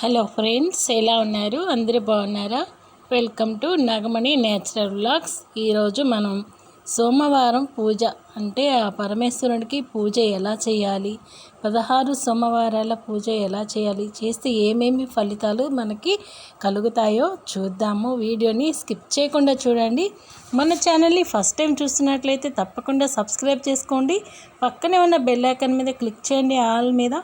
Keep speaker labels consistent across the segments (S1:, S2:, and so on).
S1: Hello friends ఎలా ఉన్నారు? అందరూ బాగున్నారా? Welcome to Nagamani natural blogs ఈరోజు మనం సోమవారం పూజ అంటే ఆ పరమేశ్వరుడికి పూజ ఎలా చేయాలి? పదహారు సోమవారాల పూజ ఎలా చేయాలి? చేస్తే ఏమేమి ఫలితాలు మనకి కలుగుతాయో చూద్దాము. వీడియోని స్కిప్ చేయకుండా చూడండి. మన ఛానల్ని ఫస్ట్ టైం చూస్తున్నట్లయితే తప్పకుండా సబ్స్క్రైబ్ చేసుకోండి. పక్కనే ఉన్న బెల్ ఐకాన్ మీద క్లిక్ చేయండి ఆల్ మీద.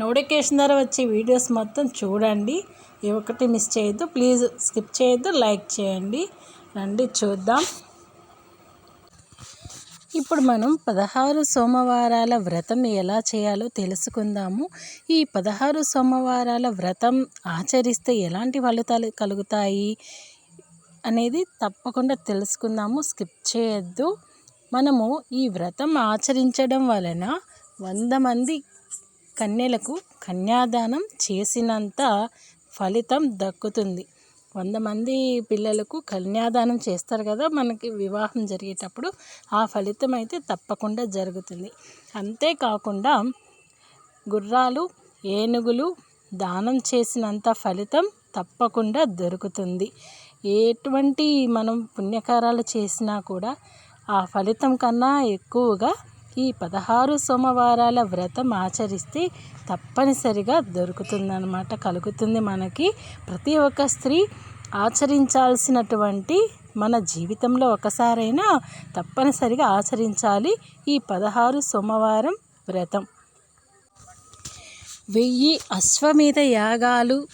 S1: నోటిఫికేషన్ ద్వారా వచ్చే వీడియోస్ మొత్తం చూడండి. ఏ ఒక్కటి మిస్ చేయొద్దు. ప్లీజ్ స్కిప్ చేయొద్దు. లైక్ చేయండి. రండి చూద్దాం. ఇప్పుడు మనం పదహారు సోమవారాల వ్రతం ఎలా చేయాలో తెలుసుకుందాము. ఈ పదహారు సోమవారాల వ్రతం ఆచరిస్తే ఎలాంటి ఫలితాలు కలుగుతాయి అనేది తప్పకుండా తెలుసుకుందాము. స్కిప్ చేయొద్దు. మనము ఈ వ్రతం ఆచరించడం వలన వంద మంది కన్యలకు కన్యాదానం చేసినంత ఫలితం దక్కుతుంది. వంద మంది పిల్లలకు కన్యాదానం చేస్తారు కదా మనకి వివాహం జరిగేటప్పుడు ఆ ఫలితం అయితే తప్పకుండా జరుగుతుంది. అంతేకాకుండా గుర్రాలు ఏనుగులు దానం చేసినంత ఫలితం తప్పకుండా దొరుకుతుంది. ఎటువంటి మనం పుణ్యకారాలు చేసినా కూడా ఆ ఫలితం కన్నా ఎక్కువగా ఈ పదహారు సోమవారాల వ్రతం ఆచరిస్తే తప్పనిసరిగా దొరుకుతుందన్నమాట కలుగుతుంది మనకి. ప్రతి ఒక్క స్త్రీ ఆచరించాల్సినటువంటి మన జీవితంలో ఒకసారైనా తప్పనిసరిగా ఆచరించాలి ఈ పదహారు సోమవారం వ్రతం. వెయ్యి అశ్వమేధ యాగాలు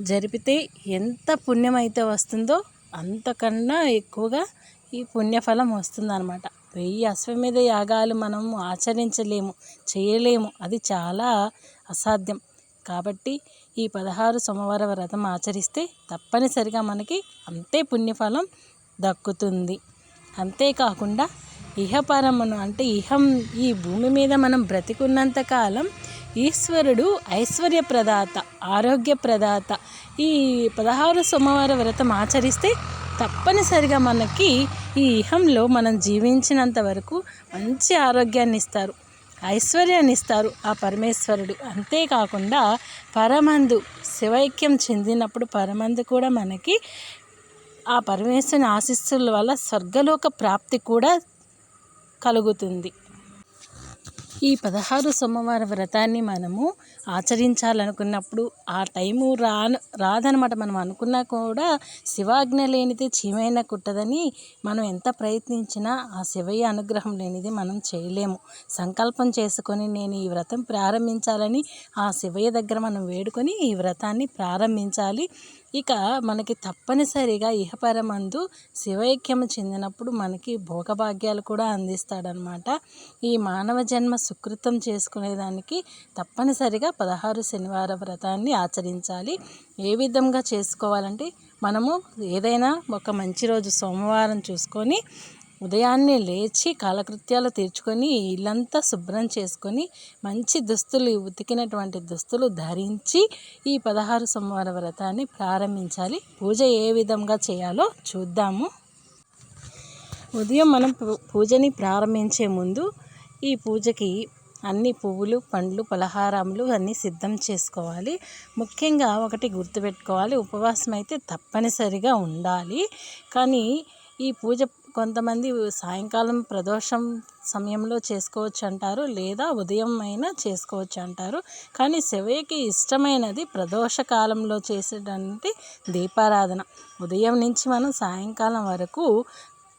S1: జరిపితే ఎంత పుణ్యమైతే వస్తుందో అంతకన్నా ఎక్కువగా ఈ పుణ్యఫలం వస్తుందన్నమాట. వెయ్యి అశ్వమేధ యాగాలు మనం ఆచరించలేము చేయలేము. అది చాలా అసాధ్యం. కాబట్టి ఈ పదహారు సోమవార వ్రతం ఆచరిస్తే తప్పనిసరిగా మనకి అంతే పుణ్యఫలం దక్కుతుంది. అంతేకాకుండా ఇహపరమును అంటే ఇహం ఈ భూమి మీద మనం బ్రతికున్నంత కాలం ఈశ్వరుడు ఐశ్వర్య ప్రదాత ఆరోగ్య ప్రదాత. ఈ పదహారు సోమవార వ్రతం ఆచరిస్తే తప్పనిసరిగా మనకి ఈ ఇహంలో మనం జీవించినంత వరకు మంచి ఆరోగ్యాన్ని ఇస్తారు ఐశ్వర్యాన్ని ఇస్తారు ఆ పరమేశ్వరుడు. అంతేకాకుండా పరమందు శివైక్యం చెందినప్పుడు పరమందు కూడా మనకి ఆ పరమేశ్వరుని ఆశిస్సుల వల్ల స్వర్గలోక ప్రాప్తి కూడా కలుగుతుంది. ఈ పదహారు సోమవార వ్రతాన్ని మనము ఆచరించాలనుకున్నప్పుడు ఆ టైము రా రాదనమాట మనం అనుకున్నా కూడా శివాజ్ఞ లేనిదే చీమైన కుట్టదని మనం ఎంత ప్రయత్నించినా ఆ శివయ్య అనుగ్రహం లేనిది మనం చేయలేము. సంకల్పం చేసుకొని నేను ఈ వ్రతం ప్రారంభించాలని ఆ శివయ్య దగ్గర మనం వేడుకొని ఈ వ్రతాన్ని ప్రారంభించాలి. ఇక మనకి తప్పనిసరిగా ఇహపరమందు శివైక్యము చెందినప్పుడు మనకి భోగభాగ్యాలు కూడా అందిస్తాడనమాట. ఈ మానవ జన్మ సుకృతం చేసుకునేదానికి తప్పనిసరిగా పదహారు శనివార వ్రతాన్ని ఆచరించాలి. ఏ విధంగా చేసుకోవాలంటే మనము ఏదైనా ఒక మంచి రోజు సోమవారం చూసుకొని ఉదయాన్నే లేచి కాలకృత్యాలు తీర్చుకొని ఇల్లంతా శుభ్రం చేసుకొని మంచి దుస్తులు ఉతికినటువంటి దుస్తులు ధరించి ఈ పదహారు సోమవార వ్రతాన్ని ప్రారంభించాలి. పూజ ఏ విధంగా చేయాలో చూద్దాము. ఉదయం మనం పూజని ప్రారంభించే ముందు ఈ పూజకి అన్ని పువ్వులు పండ్లు పలహారములు అన్నీ సిద్ధం చేసుకోవాలి. ముఖ్యంగా ఒకటి గుర్తుపెట్టుకోవాలి. ఉపవాసం అయితే తప్పనిసరిగా ఉండాలి. కానీ ఈ పూజ కొంతమంది సాయంకాలం ప్రదోషం సమయంలో చేసుకోవచ్చు అంటారు లేదా ఉదయం అయినా చేసుకోవచ్చు అంటారు కానీ శివయ్యకి ఇష్టమైనది ప్రదోష కాలంలో చేసేటువంటి దీపారాధన. ఉదయం నుంచి మనం సాయంకాలం వరకు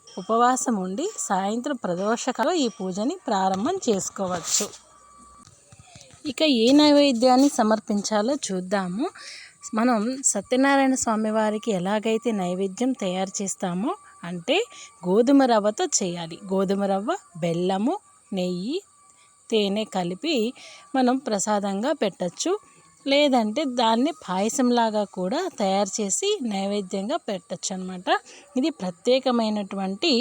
S1: ఉపవాసం ఉండి సాయంత్రం ప్రదోషకాలు ఈ పూజని ప్రారంభం చేసుకోవచ్చు. ఇక ఏ నైవేద్యాన్ని సమర్పించాలో చూద్దాము. మనం సత్యనారాయణ స్వామి వారికి ఎలాగైతే నైవేద్యం తయారు చేస్తామో అంటే గోధుమ రవ్వతో చేయాలి. గోధుమ రవ్వ బెల్లము నెయ్యి తేనె కలిపి మనం ప్రసాదంగా పెట్టచ్చు. లేదంటే దాన్ని పాయసంలాగా కూడా తయారు చేసి నైవేద్యంగా పెట్టచ్చు అనమాట ఇది ప్రత్యేకమైనటువంటి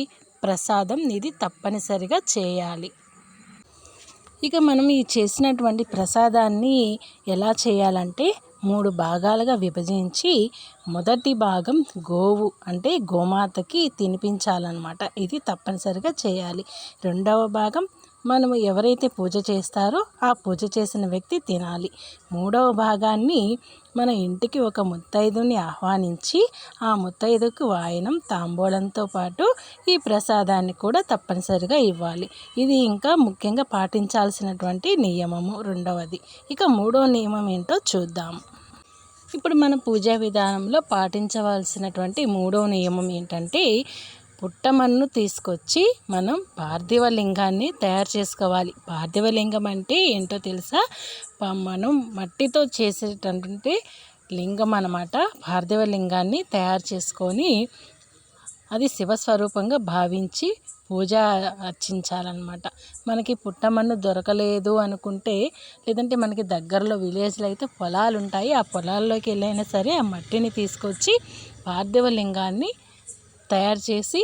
S1: ప్రసాదం. ఇది తప్పనిసరిగా చేయాలి. ఇక మనం ఈ చేసినటువంటి ప్రసాదాన్ని ఎలా చేయాలంటే మూడు భాగాలుగా విభజించి మొదటి భాగం గోవు అంటే గోమాతకి తినిపించాలన్నమాట. ఇది తప్పనిసరిగా చేయాలి. రెండవ భాగం మనము ఎవరైతే పూజ చేస్తారో ఆ పూజ చేసిన వ్యక్తి తినాలి. మూడవ భాగాన్ని మన ఇంటికి ఒక ముత్తైదుని ఆహ్వానించి ఆ ముత్తైదుకు వాయనం తాంబూలంతో పాటు ఈ ప్రసాదాన్ని కూడా తప్పనిసరిగా ఇవ్వాలి. ఇది ఇంకా ముఖ్యంగా పాటించాల్సినటువంటి నియమము. రెండవది. ఇక మూడవ నియమం ఏంటో చూద్దాం. ఇప్పుడు మన పూజా విధానంలో పాటించవలసినటువంటి మూడవ నియమం ఏంటంటే పుట్టమన్ను తీసుకొచ్చి మనం పార్థివ లింగాన్ని తయారు చేసుకోవాలి. పార్థివ లింగం అంటే ఏంటో తెలుసా? మనం మట్టితో చేసేటటువంటి లింగం అన్నమాట. పార్థివ లింగాన్ని తయారు చేసుకొని అది శివస్వరూపంగా భావించి పూజ అర్చించాలన్నమాట. మనకి పుట్టమన్ను దొరకలేదు అనుకుంటే లేదంటే మనకి దగ్గరలో విలేజ్లో అయితే పొలాలు ఉంటాయి ఆ పొలాల్లోకి వెళ్ళైనా సరే ఆ మట్టిని తీసుకొచ్చి పార్థివ లింగాన్ని తయారు చేసి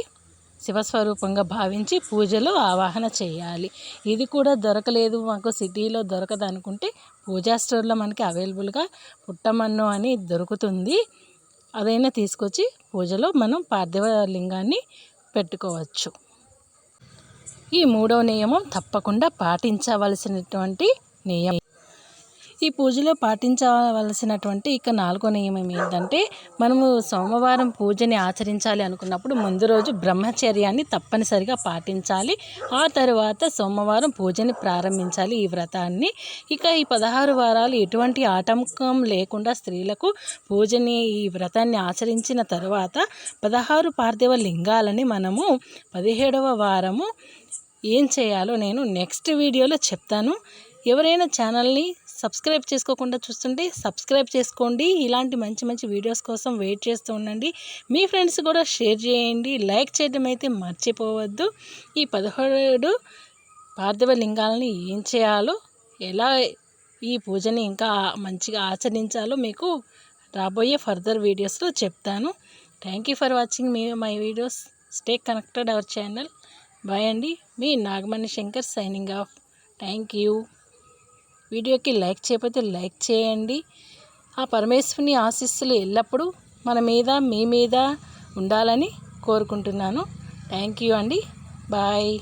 S1: శివస్వరూపంగా భావించి పూజలో ఆవాహన చేయాలి. ఇది కూడా దొరకలేదు. మాకు సిటీలో దొరకదు అనుకుంటే పూజా స్టోర్లో మనకి అవైలబుల్గా పుట్టమన్ను అని దొరుకుతుంది. అదైనా తీసుకొచ్చి పూజలో మనం పార్థివ లింగాన్ని పెట్టుకోవచ్చు. ఈ మూడవ నియమం తప్పకుండా పాటించవలసినటువంటి నియమం. ఈ పూజలో పాటించవలసినటువంటి ఇక నాలుగో నియమం ఏంటంటే మనము సోమవారం పూజని ఆచరించాలి అనుకున్నప్పుడు ముందు రోజు బ్రహ్మచర్యాన్ని తప్పనిసరిగా పాటించాలి. ఆ తర్వాత సోమవారం పూజని ప్రారంభించాలి ఈ వ్రతాన్ని. ఇక ఈ పదహారు వారాలు ఎటువంటి ఆటంకం లేకుండా స్త్రీలకు పూజని ఈ వ్రతాన్ని ఆచరించిన తర్వాత పదహారు పార్థివ లింగాలని మనము పదిహేడవ వారము ఏం చేయాలో నేను నెక్స్ట్ వీడియోలో చెప్తాను. ఎవరైనా ఛానల్ని సబ్స్క్రైబ్ చేసుకోకుండా చూస్తుంటే సబ్స్క్రైబ్ చేసుకోండి. ఇలాంటి మంచి మంచి వీడియోస్ కోసం వెయిట్ చేస్తూ ఉండండి. మీ ఫ్రెండ్స్ కూడా షేర్ చేయండి. లైక్ చేయడం అయితే మర్చిపోవద్దు. ఈ పదహారు పార్థివ లింగాలని ఏం చేయాలో ఎలా ఈ పూజని ఇంకా మంచిగా ఆచరించాలో మీకు రాబోయే ఫర్దర్ వీడియోస్లో చెప్తాను. థ్యాంక్ యూ ఫర్ వాచింగ్ మీ my videos. Stay connected our channel. Bye అండి. మీ Nagamani Shankar signing off thank you వీడియోకి లైక్ చేయకపోతే లైక్ చేయండి. ఆ పరమేశ్వరుని ఆశీస్సులు ఎల్లప్పుడూ మన మీద మీ మీద ఉండాలని కోరుకుంటున్నాను. థ్యాంక్ యూ అండి. బాయ్